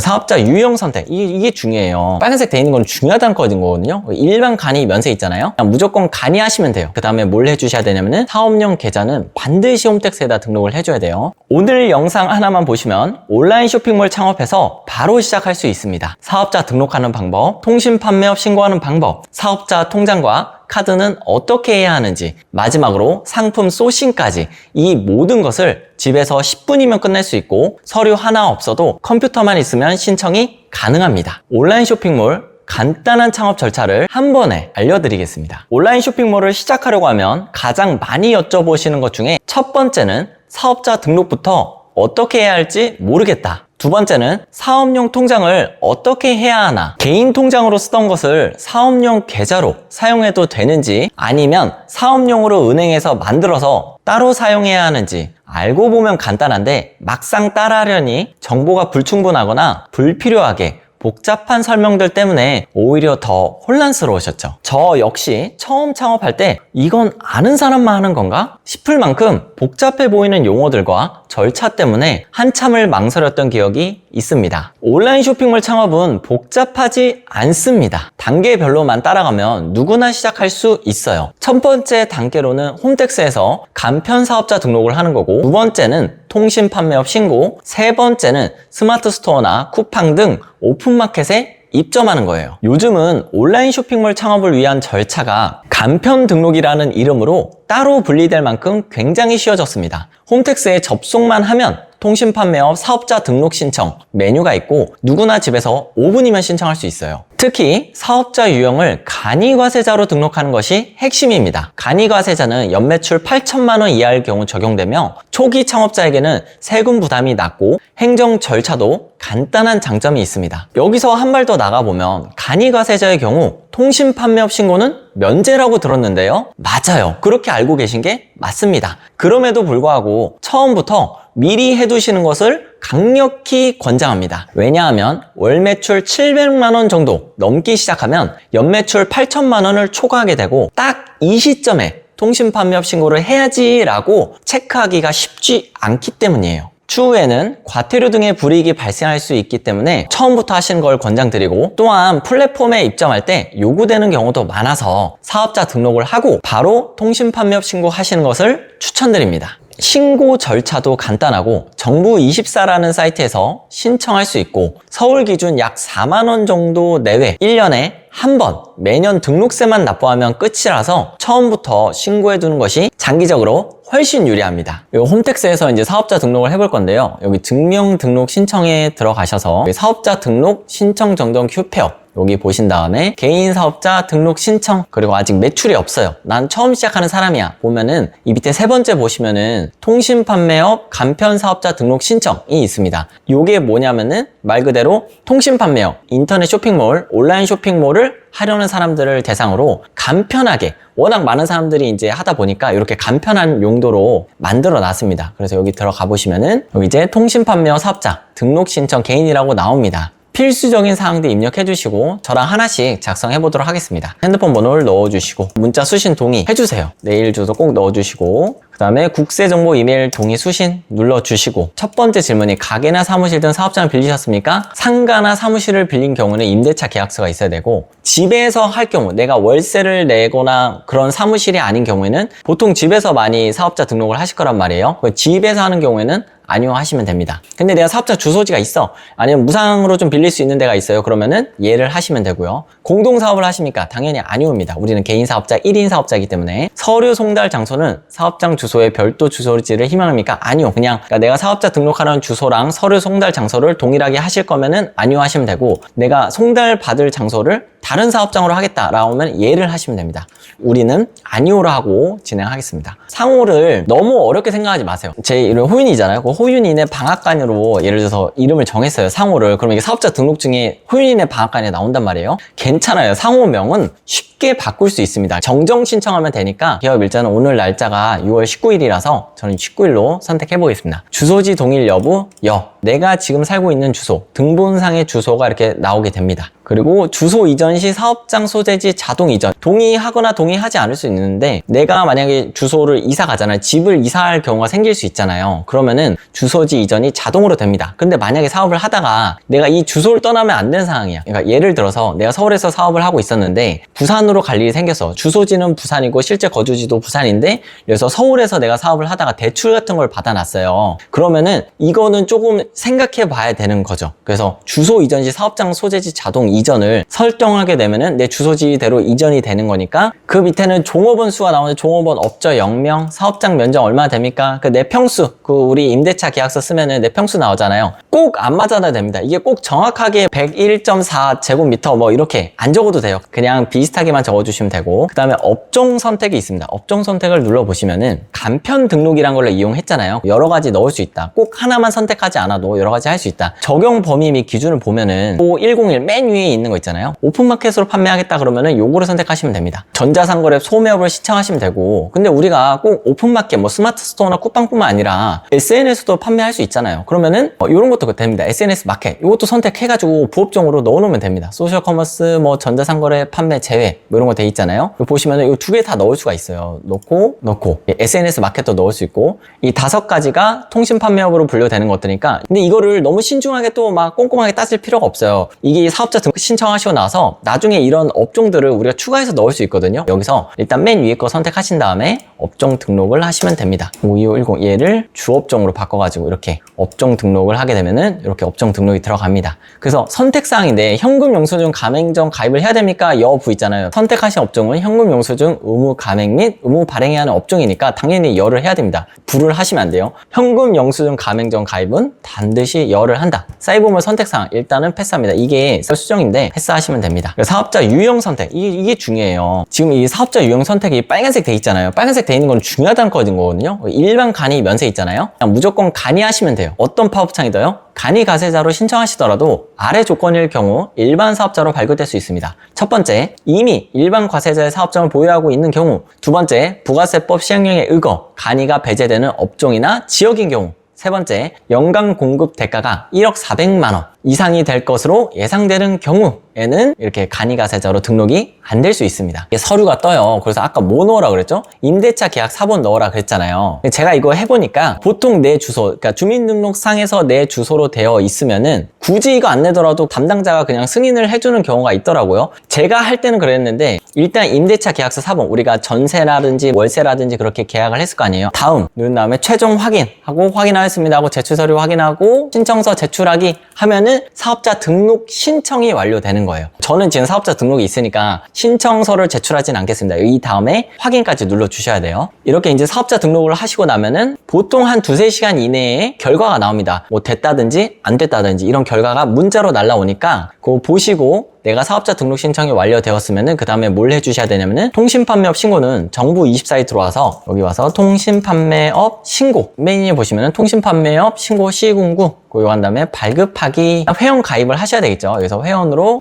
사업자 유형 선택. 이게, 중요해요. 빨간색 돼 있는 건 중요하다는 거거든요 일반 간이 면세 있잖아요. 무조건 간이 하시면 돼요. 그 다음에 뭘 해주셔야 되냐면은 사업용 계좌는 반드시 홈택스에다 등록을 해줘야 돼요. 오늘 영상 하나만 보시면 온라인 쇼핑몰 창업해서 바로 시작할 수 있습니다. 사업자 등록하는 방법 통신 판매업 신고하는 방법 사업자 통장과 카드는 어떻게 해야 하는지 마지막으로 상품 소싱까지 이 모든 것을 집에서 10분이면 끝낼 수 있고 서류 하나 없어도 컴퓨터만 있으면 신청이 가능합니다. 온라인 쇼핑몰 간단한 창업 절차를 한 번에 알려드리겠습니다. 온라인 쇼핑몰을 시작하려고 하면 가장 많이 여쭤보시는 것 중에 첫 번째는 사업자 등록부터 어떻게 해야 할지 모르겠다. 두 번째는 사업용 통장을 어떻게 해야 하나. 개인 통장으로 쓰던 것을 사업용 계좌로 사용해도 되는지 아니면 사업용으로 은행에서 만들어서 따로 사용해야 하는지 알고 보면 간단한데 막상 따라하려니 정보가 불충분하거나 불필요하게 복잡한 설명들 때문에 오히려 더 혼란스러우셨죠. 저 역시 처음 창업할 때 이건 아는 사람만 하는 건가? 싶을 만큼 복잡해 보이는 용어들과 절차 때문에 한참을 망설였던 기억이 있습니다. 온라인 쇼핑몰 창업은 복잡하지 않습니다. 단계별로만 따라가면 누구나 시작할 수 있어요. 첫 번째 단계로는 홈택스에서 간편 사업자 등록을 하는 거고 두 번째는 통신 판매업 신고, 세 번째는 스마트 스토어나 쿠팡 등 오픈마켓에 입점하는 거예요. 요즘은 온라인 쇼핑몰 창업을 위한 절차가 간편 등록이라는 이름으로 따로 분리될 만큼 굉장히 쉬워졌습니다. 홈택스에 접속만 하면 통신 판매업 사업자 등록 신청 메뉴가 있고 누구나 집에서 5분이면 신청할 수 있어요. 특히 사업자 유형을 간이과세자로 등록하는 것이 핵심입니다. 간이과세자는 연매출 8천만 원 이하일 경우 적용되며 초기 창업자에게는 세금 부담이 낮고 행정 절차도 간단한 장점이 있습니다. 여기서 한 발 더 나가보면 간이과세자의 경우 통신 판매업 신고는 면제라고 들었는데요. 맞아요. 그렇게 알고 계신 게 맞습니다. 그럼에도 불구하고 처음부터 미리 해두시는 것을 강력히 권장합니다. 왜냐하면 월 매출 700만 원 정도 넘기 시작하면 연 매출 8천만 원을 초과하게 되고 딱 이 시점에 통신 판매업 신고를 해야지라고 체크하기가 쉽지 않기 때문이에요. 추후에는 과태료 등의 불이익이 발생할 수 있기 때문에 처음부터 하시는 걸 권장드리고 또한 플랫폼에 입점할 때 요구되는 경우도 많아서 사업자 등록을 하고 바로 통신 판매업 신고 하시는 것을 추천드립니다. 신고 절차도 간단하고 정부24라는 사이트에서 신청할 수 있고 서울 기준 약 4만원 정도 내외 1년에 한 번 매년 등록세만 납부하면 끝이라서 처음부터 신고해 두는 것이 장기적으로 훨씬 유리합니다. 이 홈택스에서 이제 사업자 등록을 해볼 건데요. 여기 증명 등록 신청에 들어가셔서 사업자 등록 신청 정정 휴폐업 여기 보신 다음에 개인 사업자 등록 신청 그리고 아직 매출이 없어요 난 처음 시작하는 사람이야 보면은 이 밑에 세 번째 보시면은 통신 판매업 간편 사업자 등록 신청이 있습니다 요게 뭐냐면은 말 그대로 통신 판매업 인터넷 쇼핑몰 온라인 쇼핑몰을 하려는 사람들을 대상으로 간편하게 워낙 많은 사람들이 이제 하다 보니까 이렇게 간편한 용도로 만들어 놨습니다. 그래서 여기 들어가 보시면은 여기 이제 통신 판매업 사업자 등록 신청 개인이라고 나옵니다 필수적인 사항들 입력해 주시고 저랑 하나씩 작성해 보도록 하겠습니다. 핸드폰 번호를 넣어 주시고 문자 수신 동의 해 주세요. 메일 주소 꼭 넣어 주시고 그 다음에 국세정보 이메일 동의 수신 눌러주시고 첫 번째 질문이 가게나 사무실 등 사업장을 빌리셨습니까? 상가나 사무실을 빌린 경우는 임대차 계약서가 있어야 되고 집에서 할 경우 내가 월세를 내거나 그런 사무실이 아닌 경우에는 보통 집에서 많이 사업자 등록을 하실 거란 말이에요. 집에서 하는 경우에는 아니요 하시면 됩니다. 근데 내가 사업자 주소지가 있어. 아니면 무상으로 좀 빌릴 수 있는 데가 있어요. 그러면은 예를 하시면 되고요. 공동 사업을 하십니까? 당연히 아니옵니다. 우리는 개인 사업자 1인 사업자이기 때문에 서류 송달 장소는 사업장 주소에 별도 주소지를 희망합니까? 아니요. 그냥 그러니까 내가 사업자 등록하는 주소랑 서류 송달 장소를 동일하게 하실 거면은 아니요 하시면 되고 내가 송달 받을 장소를 다른 사업장으로 하겠다라고 하면 예를 하시면 됩니다. 우리는 아니오로 하고 진행하겠습니다. 상호를 너무 어렵게 생각하지 마세요. 제 이름 호윤이잖아요. 그 호윤이네 방앗간으로 예를 들어서 이름을 정했어요. 상호를. 그럼 이게 사업자 등록증에 호윤이네 방앗간에 나온단 말이에요. 괜찮아요. 상호명은 쉽게 바꿀 수 있습니다. 정정 신청하면 되니까 기업 일자는 오늘 날짜가 6월 19일이라서 저는 19일로 선택해 보겠습니다. 주소지 동일 여부 여. 내가 지금 살고 있는 주소 등본상의 주소가 이렇게 나오게 됩니다. 그리고 주소 이전 시 사업장 소재지 자동 이전. 동의하거나 동의하지 않을 수 있는데 내가 만약에 주소를 이사 가잖아요. 집을 이사할 경우가 생길 수 있잖아요. 그러면은 주소지 이전이 자동으로 됩니다. 근데 만약에 사업을 하다가 내가 이 주소를 떠나면 안 되는 상황이야. 그러니까 예를 들어서 내가 서울에서 사업을 하고 있었는데 부산으로 갈 일이 생겼어. 주소지는 부산이고 실제 거주지도 부산인데 그래서 서울에서 내가 사업을 하다가 대출 같은 걸 받아놨어요. 그러면은 이거는 조금 생각해 봐야 되는 거죠. 그래서 주소 이전 시 사업장 소재지 자동 이전 을 설정하게 되면은 내 주소지대로 이전이 되는 거니까 그 밑에는 종업원 수가 나오는데 종업원 업저 0명, 사업장 면적 얼마 됩니까? 그 내 평수, 그 우리 임대차 계약서 쓰면은 내 평수 나오잖아요. 꼭 안 맞아도 됩니다. 이게 꼭 정확하게 101.4 제곱미터 뭐 이렇게 안 적어도 돼요. 그냥 비슷하게만 적어주시면 되고 그 다음에 업종 선택이 있습니다. 업종 선택을 눌러보시면은 간편 등록이란 걸 이용했잖아요. 여러 가지 넣을 수 있다. 꼭 하나만 선택하지 않아도 여러 가지 할 수 있다. 적용 범위 및 기준을 보면은 5101맨 위에 있는 거 있잖아요. 오픈마켓으로 판매하겠다 그러면은 요거를 선택하시면 됩니다. 전자상거래 소매업을 신청하시면 되고 근데 우리가 꼭 오픈마켓 뭐 스마트 스토어나 쿠팡뿐만 아니라 SNS도 판매할 수 있잖아요. 그러면은 어, 이런 것도 됩니다. SNS 마켓 이것도 선택해가지고 부업종으로 넣어놓으면 됩니다. 소셜 커머스 뭐 전자상거래 판매 제외 뭐 이런 거 돼 있잖아요. 보시면은 이 두 개 다 넣을 수가 있어요. 넣고 넣고 예, SNS 마켓도 넣을 수 있고 이 다섯 가지가 통신 판매업으로 분류되는 것들이니까 근데 이거를 너무 신중하게 또 막 꼼꼼하게 따질 필요가 없어요. 이게 사업자 등록 신청하시고 나서 나중에 이런 업종들을 우리가 추가해서 넣을 수 있거든요. 여기서 일단 맨 위에 거 선택하신 다음에 업종 등록을 하시면 됩니다. 5210 얘를 주업종으로 바꿔가지고 이렇게 업종 등록을 하게 되면은 이렇게 업종 등록이 들어갑니다. 그래서 선택사항인데 현금 영수증 가맹점 가입을 해야 됩니까? 여부 있잖아요. 선택하신 업종은 현금 영수증 의무 가맹 및 의무 발행해야 하는 업종이니까 당연히 열을 해야 됩니다. 불을 하시면 안 돼요. 현금 영수증 가맹점 가입은 반드시 열을 한다. 사이버몰 선택사항 일단은 패스합니다. 이게 수정인데 패스하시면 됩니다. 사업자 유형 선택 이게, 이게 중요해요. 지금 이 사업자 유형 선택이 빨간색 돼 있잖아요. 빨간색 돼 있는 건 중요하다는 거거든요. 일반 간이 면세 있잖아요. 무조건 간이 하시면 돼요. 어떤 파업창이더요? 간이 가세자로 신청하시더라도 아래 조건일 경우 일반 사업자로 발급될 수 있습니다. 첫 번째, 이미 일반 과세자의 사업장을 보유하고 있는 경우. 두 번째, 부가세법 시행령에 의거 간이가 배제되는 업종이나 지역인 경우. 세 번째, 연간 공급 대가가 1억 400만 원 이상이 될 것으로 예상되는 경우에는 이렇게 간이가세자로 등록이 안 될 수 있습니다. 서류가 떠요. 그래서 아까 뭐 넣으라 그랬죠? 임대차 계약 사본 넣으라 그랬잖아요. 제가 이거 해보니까 보통 내 주소, 그러니까 주민등록상에서 내 주소로 되어 있으면은 굳이 이거 안 내더라도 담당자가 그냥 승인을 해주는 경우가 있더라고요. 제가 할 때는 그랬는데 일단 임대차 계약서 사본 우리가 전세라든지 월세라든지 그렇게 계약을 했을 거 아니에요. 다음 누른 다음에 최종 확인하고 확인 하였습니다 하고 제출 서류 확인하고 신청서 제출하기 하면은 사업자 등록 신청이 완료되는 거예요. 저는 지금 사업자 등록이 있으니까 신청서를 제출하진 않겠습니다. 이 다음에 확인까지 눌러 주셔야 돼요. 이렇게 이제 사업자 등록을 하시고 나면은 보통 한 두세 시간 이내에 결과가 나옵니다. 뭐 됐다든지 안 됐다든지 이런 결과가 문자로 날라오니까 그거 보시고 내가 사업자 등록 신청이 완료되었으면은 그 다음에 뭘 해주셔야 되냐면은 통신판매업 신고는 정부 24에 들어와서 여기 와서 통신판매업 신고. 메인 위에 보시면은 통신판매업 신고 시군구 그거 한 다음에 발급하기 회원 가입을 하셔야 되겠죠. 그래서 회원으로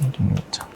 어,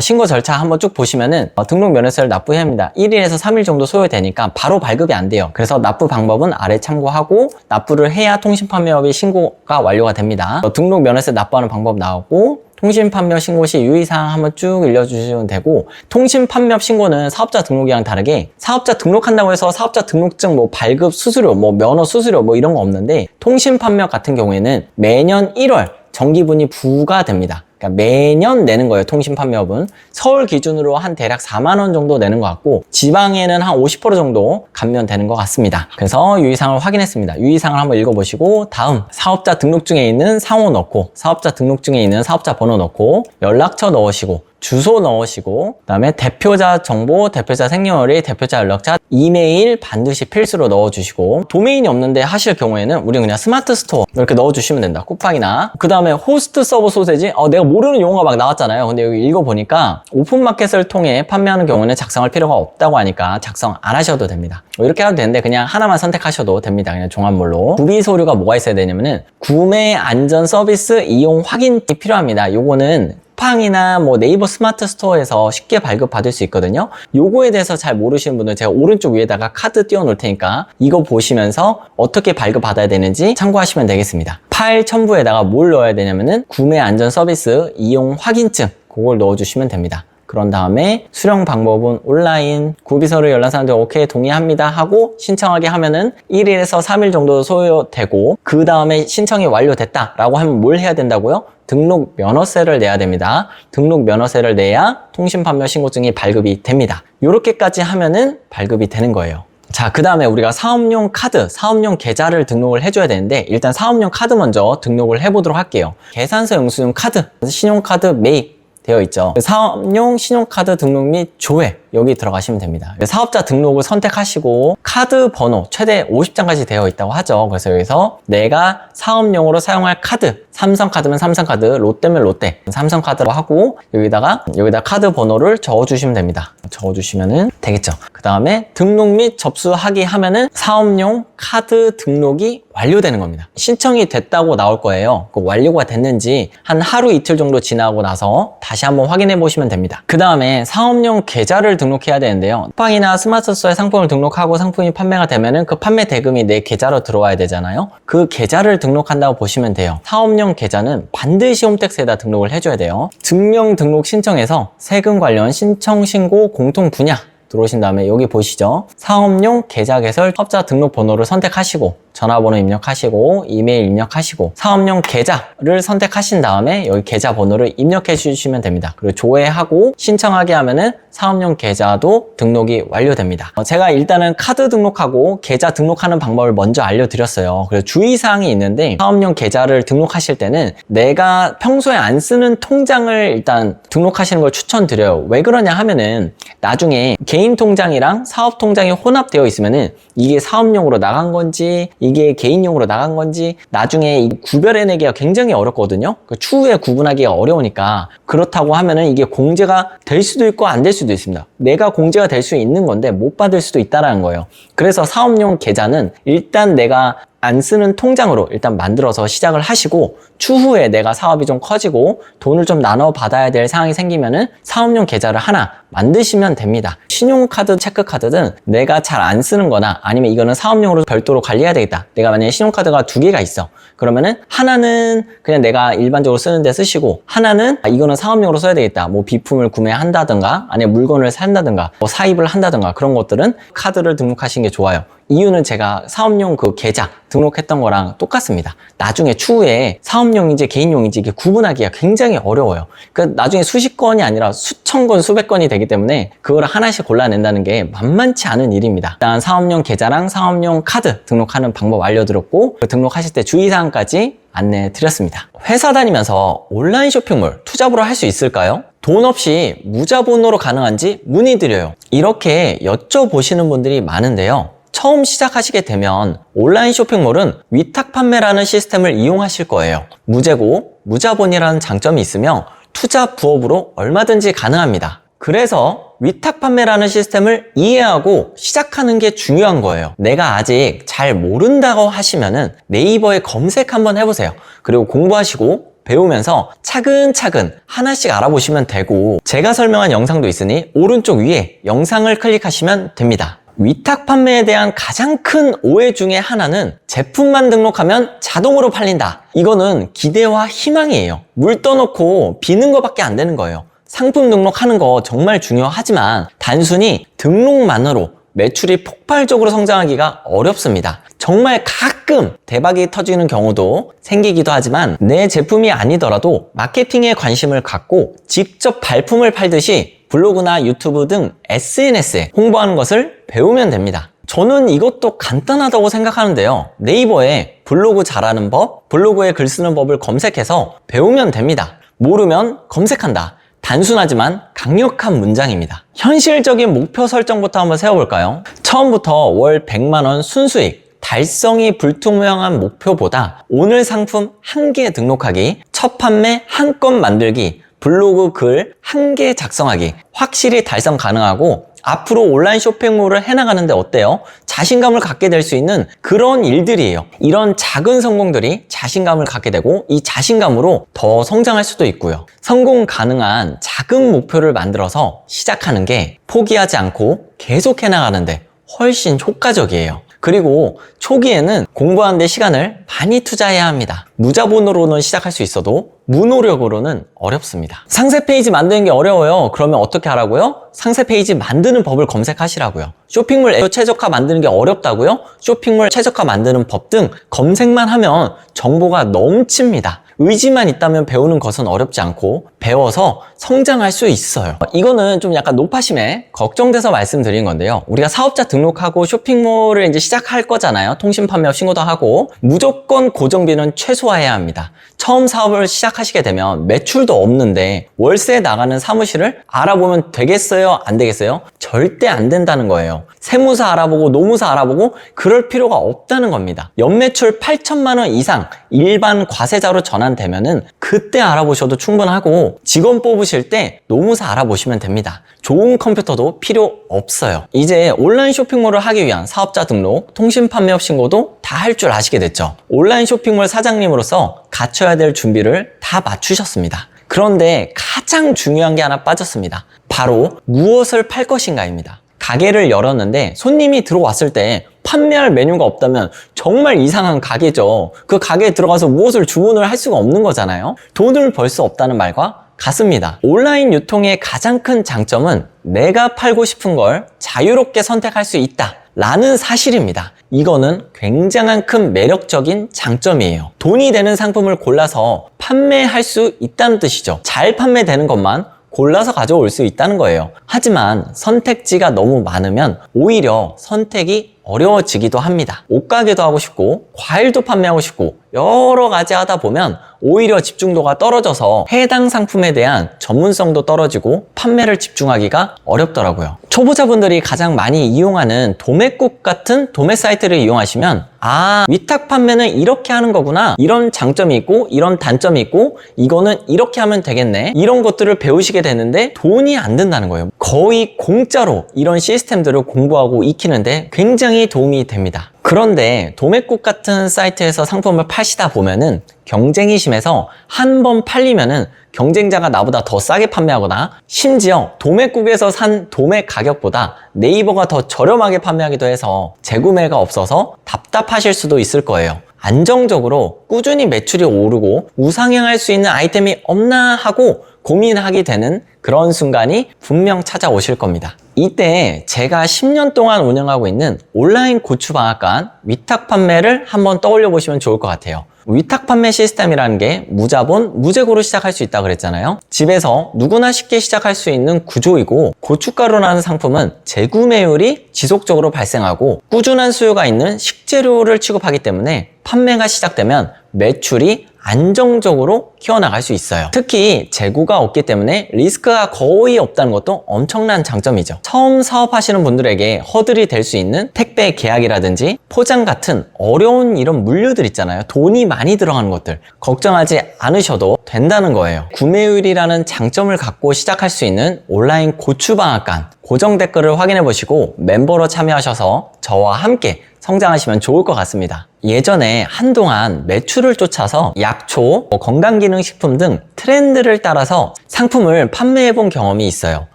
신고 절차 한번 쭉 보시면은 어, 등록 면허세를 납부해야 합니다. 1일에서 3일 정도 소요되니까 바로 발급이 안 돼요. 그래서 납부 방법은 아래 참고하고 납부를 해야 통신 판매업이 신고가 완료가 됩니다. 어, 등록 면허세 납부하는 방법 나오고 통신 판매업 신고 시 유의사항 한번 쭉 읽어주시면 되고 통신 판매업 신고는 사업자 등록이랑 다르게 사업자 등록한다고 해서 사업자 등록증 뭐 발급 수수료 뭐 면허 수수료 뭐 이런 거 없는데 통신 판매업 같은 경우에는 매년 1월 정기분이 부과됩니다. 그러니까 매년 내는 거예요. 통신 판매업은 서울 기준으로 한 대략 4만 원 정도 내는 것 같고 지방에는 한 50% 정도 감면되는 것 같습니다. 그래서 유의사항을 확인했습니다. 유의사항을 한번 읽어보시고 다음 사업자 등록증에 있는 상호 넣고 사업자 등록증에 있는 사업자 번호 넣고 연락처 넣으시고 주소 넣으시고 그다음에 대표자 정보, 대표자 생년월일, 대표자 연락처, 이메일 반드시 필수로 넣어주시고 도메인이 없는데 하실 경우에는 우리는 그냥 스마트 스토어 이렇게 넣어주시면 된다. 쿠팡이나 그 다음에 호스트 서버 소세지 어, 내가 모르는 용어가 막 나왔잖아요. 근데 여기 읽어보니까 오픈마켓을 통해 판매하는 경우는 작성할 필요가 없다고 하니까 작성 안 하셔도 됩니다. 뭐 이렇게 해도 되는데 그냥 하나만 선택하셔도 됩니다. 그냥 종합물로 구비 서류가 뭐가 있어야 되냐면은 구매 안전 서비스 이용 확인이 필요합니다. 요거는 쿠팡이나 뭐 네이버 스마트 스토어에서 쉽게 발급받을 수 있거든요. 요거에 대해서 잘 모르시는 분들 제가 오른쪽 위에다가 카드 띄워 놓을 테니까 이거 보시면서 어떻게 발급받아야 되는지 참고하시면 되겠습니다. 파일 첨부에다가 뭘 넣어야 되냐면은 구매 안전 서비스 이용 확인증 그걸 넣어주시면 됩니다. 그런 다음에 수령 방법은 온라인 구비서류 연락사항들 오케이 동의합니다 하고 신청하게 하면은 1일에서 3일 정도 소요되고 그 다음에 신청이 완료됐다 라고 하면 뭘 해야 된다고요? 등록 면허세를 내야 됩니다. 등록 면허세를 내야 통신 판매 신고증이 발급이 됩니다. 이렇게까지 하면은 발급이 되는 거예요. 자, 그 다음에 우리가 사업용 카드, 사업용 계좌를 등록을 해줘야 되는데, 일단 사업용 카드 먼저 등록을 해보도록 할게요. 계산서 영수증 카드, 신용카드 매입 되어 있죠. 사업용 신용카드 등록 및 조회, 여기 들어가시면 됩니다. 사업자 등록을 선택하시고, 카드 번호 최대 50장까지 되어 있다고 하죠. 그래서 여기서 내가 사업용으로 사용할 카드, 삼성카드면 삼성카드, 롯데면 롯데, 삼성카드로 하고, 여기다가, 여기다 카드 번호를 적어주시면 됩니다. 적어주시면은 되겠죠. 그 다음에 등록 및 접수하기 하면은 사업용 카드 등록이 완료되는 겁니다. 신청이 됐다고 나올 거예요. 그 완료가 됐는지 한 하루 이틀 정도 지나고 나서 다시 한번 확인해 보시면 됩니다. 그 다음에 사업용 계좌를 등록해야 되는데요. 쿠팡이나 스마트 스토어에 상품을 등록하고 상품이 판매가 되면은 그 판매 대금이 내 계좌로 들어와야 되잖아요. 그 계좌를 등록한다고 보시면 돼요. 사업용 계좌는 반드시 홈택스에다 등록을 해줘야 돼요. 증명 등록 신청에서 세금 관련 신청 신고 공통 분야 들어오신 다음에 여기 보시죠. 사업용 계좌 개설 사업자 등록 번호를 선택하시고 전화번호 입력하시고 이메일 입력하시고 사업용 계좌를 선택하신 다음에 여기 계좌 번호를 입력해 주시면 됩니다. 그리고 조회하고 신청하게 하면은 사업용 계좌도 등록이 완료됩니다. 어, 제가 일단은 카드 등록하고 계좌 등록하는 방법을 먼저 알려드렸어요. 그래서 주의사항이 있는데 사업용 계좌를 등록하실 때는 내가 평소에 안 쓰는 통장을 일단 등록하시는 걸 추천드려요. 왜 그러냐 하면은 나중에 개인 통장이랑 사업 통장이 혼합되어 있으면은 이게 사업용으로 나간 건지 이게 개인용으로 나간 건지 나중에 이 구별해내기가 굉장히 어렵거든요. 그 추후에 구분하기가 어려우니까 그렇다고 하면은 이게 공제가 될 수도 있고 안 될 수도 있습니다. 내가 공제가 될 수 있는 건데 못 받을 수도 있다라는 거예요. 그래서 사업용 계좌는 일단 내가 안 쓰는 통장으로 일단 만들어서 시작을 하시고 추후에 내가 사업이 좀 커지고 돈을 좀 나눠 받아야 될 상황이 생기면은 사업용 계좌를 하나 만드시면 됩니다. 신용카드, 체크카드는 내가 잘 안 쓰는 거나 아니면 이거는 사업용으로 별도로 관리해야 되겠다. 내가 만약에 신용카드가 두 개가 있어. 그러면은 하나는 그냥 내가 일반적으로 쓰는데 쓰시고 하나는 아, 이거는 사업용으로 써야 되겠다. 뭐 비품을 구매한다든가 아니면 물건을 산다든가 뭐 사입을 한다든가 그런 것들은 카드를 등록하시는 게 좋아요. 이유는 제가 사업용 그 계좌 등록했던 거랑 똑같습니다. 나중에 추후에 사업용인지 개인용인지 이게 구분하기가 굉장히 어려워요. 그 나중에 수십 건이 아니라 수천 건, 수백 건이 되기 때문에 그걸 하나씩 골라낸다는 게 만만치 않은 일입니다. 일단 사업용 계좌랑 사업용 카드 등록하는 방법 알려드렸고 그 등록하실 때 주의사항까지 안내해 드렸습니다. 회사 다니면서 온라인 쇼핑몰 투잡으로 할 수 있을까요? 돈 없이 무자본으로 가능한지 문의드려요. 이렇게 여쭤보시는 분들이 많은데요. 처음 시작하시게 되면 온라인 쇼핑몰은 위탁 판매라는 시스템을 이용하실 거예요. 무재고, 무자본이라는 장점이 있으며 투자 부업으로 얼마든지 가능합니다. 그래서 위탁 판매라는 시스템을 이해하고 시작하는 게 중요한 거예요. 내가 아직 잘 모른다고 하시면은 네이버에 검색 한번 해보세요. 그리고 공부하시고 배우면서 차근차근 하나씩 알아보시면 되고 제가 설명한 영상도 있으니 오른쪽 위에 영상을 클릭하시면 됩니다. 위탁 판매에 대한 가장 큰 오해 중에 하나는 제품만 등록하면 자동으로 팔린다. 이거는 기대와 희망이에요. 물 떠놓고 비는 것밖에 안 되는 거예요. 상품 등록하는 거 정말 중요하지만 단순히 등록만으로 매출이 폭발적으로 성장하기가 어렵습니다. 정말 가끔 대박이 터지는 경우도 생기기도 하지만 내 제품이 아니더라도 마케팅에 관심을 갖고 직접 발품을 팔듯이 블로그나 유튜브 등 SNS에 홍보하는 것을 배우면 됩니다. 저는 이것도 간단하다고 생각하는데요. 네이버에 블로그 잘하는 법, 블로그에 글 쓰는 법을 검색해서 배우면 됩니다. 모르면 검색한다. 단순하지만 강력한 문장입니다. 현실적인 목표 설정부터 한번 세워볼까요? 처음부터 월 100만원 순수익, 달성이 불투명한 목표보다 오늘 상품 한 개 등록하기, 첫 판매 한 건 만들기, 블로그 글 한 개 작성하기 확실히 달성 가능하고 앞으로 온라인 쇼핑몰을 해나가는데 어때요? 자신감을 갖게 될 수 있는 그런 일들이에요. 이런 작은 성공들이 자신감을 갖게 되고 이 자신감으로 더 성장할 수도 있고요. 성공 가능한 작은 목표를 만들어서 시작하는 게 포기하지 않고 계속 해나가는데 훨씬 효과적이에요. 그리고 초기에는 공부하는데 시간을 많이 투자해야 합니다. 무자본으로는 시작할 수 있어도 무노력으로는 어렵습니다. 상세 페이지 만드는 게 어려워요. 그러면 어떻게 하라고요? 상세 페이지 만드는 법을 검색하시라고요. 쇼핑몰 SEO 최적화 만드는 게 어렵다고요? 쇼핑몰 최적화 만드는 법 등 검색만 하면 정보가 넘칩니다. 의지만 있다면 배우는 것은 어렵지 않고 배워서 성장할 수 있어요. 이거는 좀 약간 높아심에 걱정돼서 말씀드린 건데요. 우리가 사업자 등록하고 쇼핑몰을 이제 시작할 거잖아요. 통신 판매업 신고도 하고 무조건 고정비는 최소화해야 합니다. 처음 사업을 시작하시게 되면 매출도 없는데 월세 나가는 사무실을 알아보면 되겠어요? 안 되겠어요? 절대 안 된다는 거예요. 세무사 알아보고 노무사 알아보고 그럴 필요가 없다는 겁니다. 연매출 8천만 원 이상 일반 과세자로 전환 되면은 그때 알아보셔도 충분하고 직원 뽑으실 때 노무사 알아보시면 됩니다. 좋은 컴퓨터도 필요 없어요. 이제 온라인 쇼핑몰을 하기 위한 사업자 등록, 통신 판매업 신고도 다 할 줄 아시게 됐죠. 온라인 쇼핑몰 사장님으로서 갖춰야 될 준비를 다 맞추셨습니다. 그런데 가장 중요한 게 하나 빠졌습니다. 바로 무엇을 팔 것인가입니다. 가게를 열었는데 손님이 들어왔을 때 판매할 메뉴가 없다면 정말 이상한 가게죠. 그 가게에 들어가서 무엇을 주문을 할 수가 없는 거잖아요. 돈을 벌 수 없다는 말과 같습니다. 온라인 유통의 가장 큰 장점은 내가 팔고 싶은 걸 자유롭게 선택할 수 있다. 라는 사실입니다. 이거는 굉장한 큰 매력적인 장점이에요. 돈이 되는 상품을 골라서 판매할 수 있다는 뜻이죠. 잘 판매되는 것만 골라서 가져올 수 있다는 거예요. 하지만 선택지가 너무 많으면 오히려 선택이 어려워지기도 합니다. 옷가게도 하고 싶고, 과일도 판매하고 싶고, 여러 가지 하다 보면 오히려 집중도가 떨어져서 해당 상품에 대한 전문성도 떨어지고 판매를 집중하기가 어렵더라고요. 초보자분들이 가장 많이 이용하는 도매국 같은 도매 사이트를 이용하시면 아, 위탁 판매는 이렇게 하는 거구나. 이런 장점이 있고, 이런 단점이 있고, 이거는 이렇게 하면 되겠네. 이런 것들을 배우시게 되는데 돈이 안 든다는 거예요. 거의 공짜로 이런 시스템들을 공부하고 익히는데 굉장히 도움이 됩니다. 그런데 도매국 같은 사이트에서 상품을 파시다 보면은 경쟁이 심해서 한 번 팔리면은 경쟁자가 나보다 더 싸게 판매하거나 심지어 도매국에서 산 도매 가격보다 네이버가 더 저렴하게 판매하기도 해서 재구매가 없어서 답답하실 수도 있을 거예요. 안정적으로 꾸준히 매출이 오르고 우상향할 수 있는 아이템이 없나 하고 고민하게 되는 그런 순간이 분명 찾아오실 겁니다. 이때 제가 10년 동안 운영하고 있는 온라인 고추방앗간 위탁 판매를 한번 떠올려 보시면 좋을 것 같아요. 위탁 판매 시스템이라는 게 무자본, 무재고로 시작할 수 있다고 그랬잖아요. 집에서 누구나 쉽게 시작할 수 있는 구조이고 고춧가루라는 상품은 재구매율이 지속적으로 발생하고 꾸준한 수요가 있는 식재료를 취급하기 때문에 판매가 시작되면 매출이 안정적으로 키워나갈 수 있어요. 특히 재고가 없기 때문에 리스크가 거의 없다는 것도 엄청난 장점이죠. 처음 사업하시는 분들에게 허들이 될 수 있는 택배 계약이라든지 포장 같은 어려운 이런 물류들 있잖아요. 돈이 많이 들어가는 것들 걱정하지 않으셔도 된다는 거예요. 구매율이라는 장점을 갖고 시작할 수 있는 온라인 고추방앗간 고정 댓글을 확인해 보시고 멤버로 참여하셔서 저와 함께 성장하시면 좋을 것 같습니다. 예전에 한동안 매출을 쫓아서 약초, 뭐 건강기능식품 등 트렌드를 따라서 상품을 판매해 본 경험이 있어요.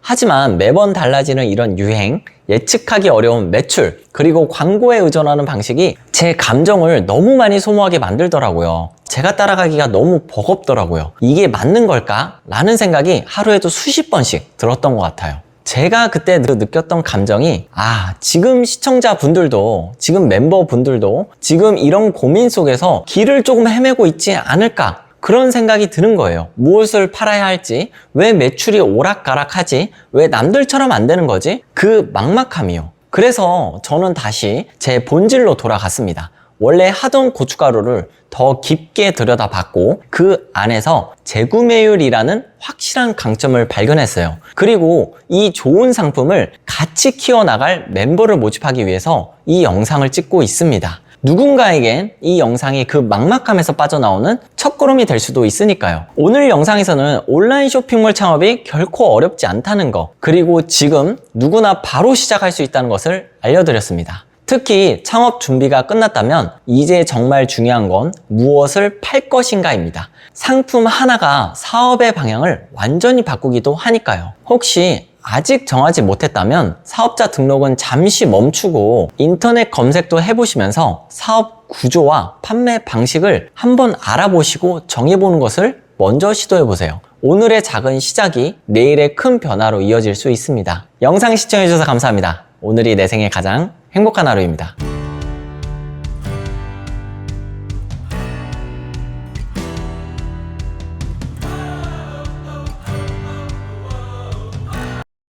하지만 매번 달라지는 이런 유행, 예측하기 어려운 매출, 그리고 광고에 의존하는 방식이 제 감정을 너무 많이 소모하게 만들더라고요. 제가 따라가기가 너무 버겁더라고요. 이게 맞는 걸까? 라는 생각이 하루에도 수십 번씩 들었던 것 같아요. 제가 그때 느- 느꼈던 감정이 아 지금 시청자분들도 지금 멤버분들도 지금 이런 고민 속에서 길을 조금 헤매고 있지 않을까 그런 생각이 드는 거예요. 무엇을 팔아야 할지 왜 매출이 오락가락하지 왜 남들처럼 안 되는 거지? 그 막막함이요. 그래서 저는 다시 제 본질로 돌아갔습니다 원래 하던 고춧가루를 더 깊게 들여다봤고 그 안에서 재구매율이라는 확실한 강점을 발견했어요. 그리고 이 좋은 상품을 같이 키워나갈 멤버를 모집하기 위해서 이 영상을 찍고 있습니다. 누군가에겐 이 영상이 그 막막함에서 빠져나오는 첫걸음이 될 수도 있으니까요. 오늘 영상에서는 온라인 쇼핑몰 창업이 결코 어렵지 않다는 거, 그리고 지금 누구나 바로 시작할 수 있다는 것을 알려드렸습니다. 특히 창업 준비가 끝났다면 이제 정말 중요한 건 무엇을 팔 것인가입니다. 상품 하나가 사업의 방향을 완전히 바꾸기도 하니까요. 혹시 아직 정하지 못했다면 사업자 등록은 잠시 멈추고 인터넷 검색도 해보시면서 사업 구조와 판매 방식을 한번 알아보시고 정해보는 것을 먼저 시도해보세요. 오늘의 작은 시작이 내일의 큰 변화로 이어질 수 있습니다. 영상 시청해주셔서 감사합니다. 오늘이 내 생의 가장 행복한 하루입니다.